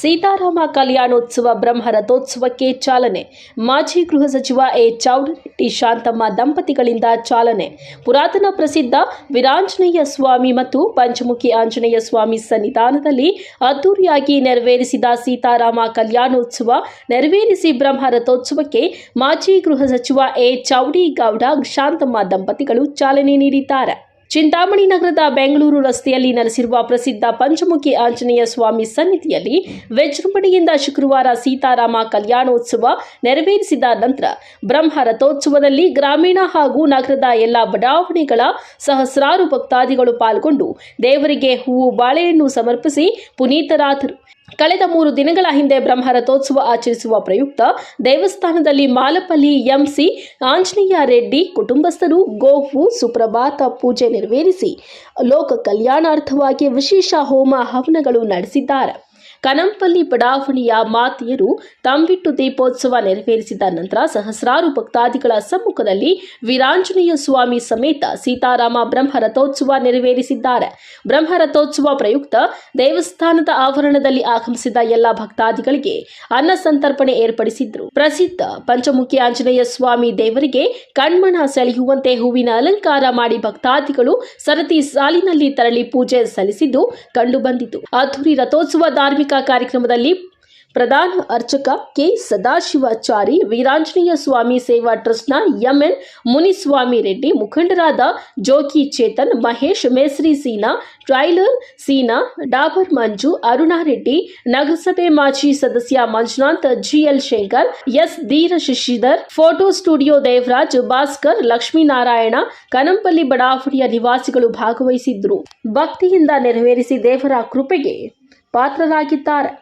ಸೀತಾರಾಮ ಕಲ್ಯಾಣೋತ್ಸವ ಬ್ರಹ್ಮರಥೋತ್ಸವಕ್ಕೆ ಚಾಲನೆ. ಮಾಜಿ ಗೃಹ ಸಚಿವ ಎ. ಚೌಡರೆಡ್ಡಿ ಶಾಂತಮ್ಮ ದಂಪತಿಗಳಿಂದ ಚಾಲನೆ. ಪುರಾತನ ಪ್ರಸಿದ್ಧ ವೀರಾಂಜನೇಯ ಸ್ವಾಮಿ ಮತ್ತು ಪಂಚಮುಖಿ ಆಂಜನೇಯ ಸ್ವಾಮಿ ಸನ್ನಿಧಾನದಲ್ಲಿ ಅದ್ದೂರಿಯಾಗಿ ನೆರವೇರಿಸಿದ ಸೀತಾರಾಮ ಕಲ್ಯಾಣೋತ್ಸವ ನೆರವೇರಿಸಿ ಬ್ರಹ್ಮರಥೋತ್ಸವಕ್ಕೆ ಮಾಜಿ ಗೃಹ ಸಚಿವ ಎ. ಚೌಡಿ ಗೌಡ ಶಾಂತಮ್ಮ ದಂಪತಿಗಳು ಚಾಲನೆ ನೀಡಿದ್ದಾರೆ. ಚಿಂತಾಮಣಿ ನಗರದ ಬೆಂಗಳೂರು ರಸ್ತೆಯಲ್ಲಿ ನೆಲೆಸಿರುವ ಪ್ರಸಿದ್ಧ ಪಂಚಮುಖಿ ಆಂಜನೇಯ ಸ್ವಾಮಿ ಸನ್ನಿಧಿಯಲ್ಲಿ ವಿಜೃಂಭಣೆಯಿಂದ ಶುಕ್ರವಾರ ಸೀತಾರಾಮ ಕಲ್ಯಾಣೋತ್ಸವ ನೆರವೇರಿಸಿದ ನಂತರ ಬ್ರಹ್ಮ ರಥೋತ್ಸವದಲ್ಲಿ ಗ್ರಾಮೀಣ ಹಾಗೂ ನಗರದ ಎಲ್ಲ ಬಡಾವಣೆಗಳ ಸಹಸ್ರಾರು ಭಕ್ತಾದಿಗಳು ಪಾಲ್ಗೊಂಡು ದೇವರಿಗೆ ಹೂವು ಬಾಳೆಯನ್ನು ಸಮರ್ಪಿಸಿ ಪುನೀತರಾದರು. ಕಳೆದ ಮೂರು ದಿನಗಳ ಹಿಂದೆ ಬ್ರಹ್ಮ ರಥೋತ್ಸವ ಆಚರಿಸುವ ಪ್ರಯುಕ್ತ ದೇವಸ್ಥಾನದಲ್ಲಿ ಮಾಲಪಲ್ಲಿ ಎಂಸಿ ಆಂಜನೇಯ ರೆಡ್ಡಿ ಕುಟುಂಬಸ್ಥರು ಗೋವು ಸುಪ್ರಭಾತ ಪೂಜೆ ನೆರವೇರಿಸಿ ಲೋಕ ಕಲ್ಯಾಣಾರ್ಥವಾಗಿ ವಿಶೇಷ ಹೋಮ ಹವನಗಳು ನಡೆಸಿದ್ದಾರೆ. ಕನಂಪಲ್ಲಿ ಬಡಾವಣೆಯ ಮಾತೆಯರು ತಂಬಿಟ್ಟು ದೀಪೋತ್ಸವ ನೆರವೇರಿಸಿದ ನಂತರ ಸಹಸ್ರಾರು ಭಕ್ತಾದಿಗಳ ಸಮ್ಮುಖದಲ್ಲಿ ವೀರಾಂಜನೇಯ ಸ್ವಾಮಿ ಸಮೇತ ಸೀತಾರಾಮ ಬ್ರಹ್ಮರಥೋತ್ಸವ ನೆರವೇರಿಸಿದ್ದಾರೆ. ಬ್ರಹ್ಮರಥೋತ್ಸವ ಪ್ರಯುಕ್ತ ದೇವಸ್ಥಾನದ ಆವರಣದಲ್ಲಿ ಆಗಮಿಸಿದ ಎಲ್ಲ ಭಕ್ತಾದಿಗಳಿಗೆ ಅನ್ನ ಸಂತರ್ಪಣೆ ಏರ್ಪಡಿಸಿದ್ರು. ಪ್ರಸಿದ್ಧ ಪಂಚಮುಖಿ ಆಂಜನೇಯ ಸ್ವಾಮಿ ದೇವರಿಗೆ ಕಣ್ಮಣ ಸೆಳೆಯುವಂತೆ ಹೂವಿನ ಅಲಂಕಾರ ಮಾಡಿ ಭಕ್ತಾದಿಗಳು ಸರತಿ ಸಾಲಿನಲ್ಲಿ ತೆರಳಿ ಪೂಜೆ ಸಲ್ಲಿಸಿದ್ದು ಕಂಡುಬಂದಿತು. ಅಧೂರಿ ರಥೋತ್ಸವ ಧಾರ್ಮಿಕ ಕಾರ್ಯಕ್ರಮದಲ್ಲಿ ಪ್ರಧಾನ ಅರ್ಚಕ ಕೆ ಸದಾಶಿವಾಚಾರಿ, ವೀರಾಂಜನೇಯ ಸ್ವಾಮಿ ಸೇವಾ ಟ್ರಸ್ಟ್ನ ಎಂಎನ್ ಮುನಿಸ್ವಾಮಿ ರೆಡ್ಡಿ, ಮುಖಂಡರಾದ ಜೋಗಿ ಚೇತನ್, ಮಹೇಶ್ ಮೇಸ್ರಿ ಸೀನಾ, ಟ್ರೈಲರ್ ಸೀನಾ, ಡಾಬರ್ ಮಂಜು ಅರುಣಾರೆಡ್ಡಿ ನಗರಸಭೆ ಮಾಜಿ ಸದಸ್ಯ Manjunath, GL Shankar S Dheera Shashidhar, photo studio Devaraj, Bhaskar Lakshminarayana, Kanampalli ಬಡಾವಣೆಯ ನಿವಾಸಿಗಳು ಭಾಗವಹಿಸಿದ್ರು ಭಕ್ತಿಯಿಂದ ನೆರವೇರಿಸಿ ದೇವರ ಕೃಪೆಗೆ ಪಾತ್ರರಾಗಿದ್ದಾರೆ.